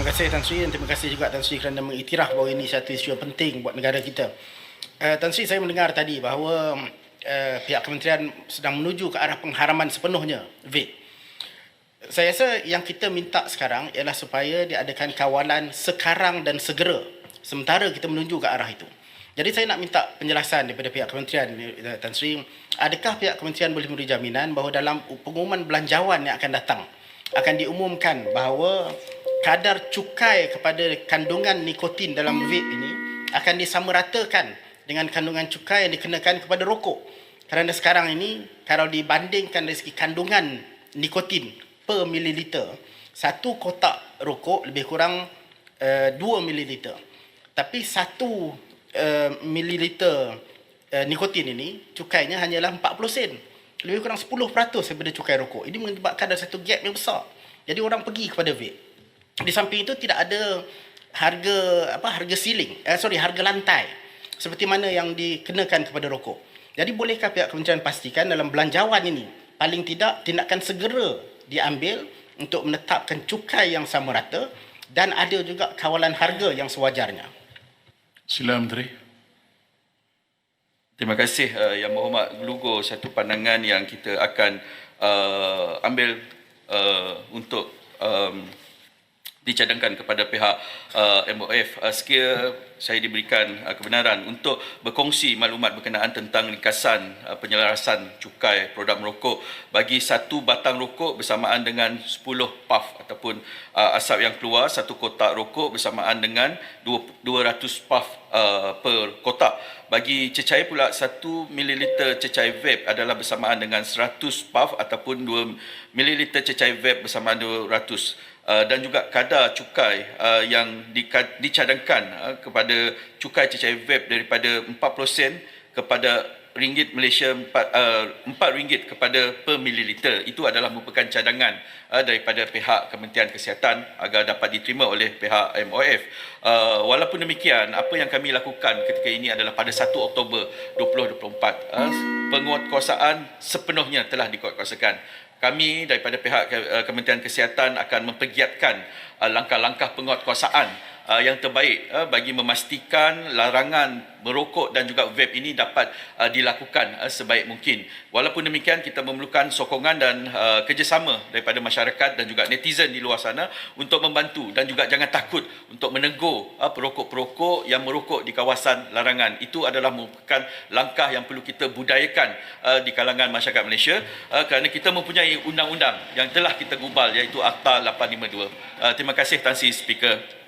kasih Tan Sri dan terima kasih juga Tan Sri kerana mengiktiraf bahawa ini satu isu yang penting buat negara kita. Uh, Tan Sri saya mendengar tadi bahawa uh, pihak kementerian sedang menuju ke arah pengharaman sepenuhnya vape. Saya rasa yang kita minta sekarang ialah supaya diadakan kawalan sekarang dan segera sementara kita menuju ke arah itu. Jadi saya nak minta penjelasan daripada pihak kementerian Tan Sri, adakah pihak kementerian boleh memberi jaminan bahawa dalam pengumuman belanjawan yang akan datang akan diumumkan bahawa kadar cukai kepada kandungan nikotin dalam vape ini akan disamaratakan dengan kandungan cukai yang dikenakan kepada rokok. Kerana sekarang ini kalau dibandingkan dari segi kandungan nikotin per mililiter, satu kotak rokok lebih kurang uh, 2 mililiter. Tapi satu uh, mililiter uh, nikotin ini cukainya hanyalah 40 sen. Lebih kurang 10% daripada cukai rokok. Ini menyebabkan ada satu gap yang besar. Jadi orang pergi kepada vape. Di samping itu tidak ada harga apa harga ceiling, eh, sorry harga lantai seperti mana yang dikenakan kepada rokok. Jadi bolehkah pihak kementerian pastikan dalam belanjawan ini paling tidak tindakan segera diambil untuk menetapkan cukai yang sama rata dan ada juga kawalan harga yang sewajarnya. Sila Menteri. Terima kasih uh, Yang Berhormat Lugo satu pandangan yang kita akan uh, ambil uh, untuk um, dicadangkan kepada pihak uh, MOF uh, sekiranya saya diberikan uh, kebenaran untuk berkongsi maklumat berkenaan tentang ringkasan uh, penyelarasan cukai produk merokok. Bagi satu batang rokok bersamaan dengan 10 puff ataupun uh, asap yang keluar satu kotak rokok bersamaan dengan 200 puff uh, per kotak. Bagi cecair pula 1 ml cecair vape adalah bersamaan dengan 100 puff ataupun 2 ml cecair vape bersamaan 200 Uh, dan juga kadar cukai uh, yang di, dicadangkan uh, kepada cukai cecair vape daripada 40 sen kepada ringgit Malaysia 4, uh, 4 ringgit kepada per mililiter itu adalah merupakan cadangan uh, daripada pihak Kementerian Kesihatan agar dapat diterima oleh pihak MOF. Uh, walaupun demikian apa yang kami lakukan ketika ini adalah pada 1 Oktober 2024 uh, penguatkuasaan sepenuhnya telah dikuatkuasakan kami daripada pihak Kementerian Kesihatan akan mempergiatkan uh, langkah-langkah penguatkuasaan uh, yang terbaik uh, bagi memastikan larangan merokok dan juga vape ini dapat dilakukan sebaik mungkin. Walaupun demikian kita memerlukan sokongan dan kerjasama daripada masyarakat dan juga netizen di luar sana untuk membantu dan juga jangan takut untuk menegur perokok-perokok yang merokok di kawasan larangan. Itu adalah merupakan langkah yang perlu kita budayakan di kalangan masyarakat Malaysia kerana kita mempunyai undang-undang yang telah kita gubal iaitu Akta 852. Terima kasih Tan Sri Speaker.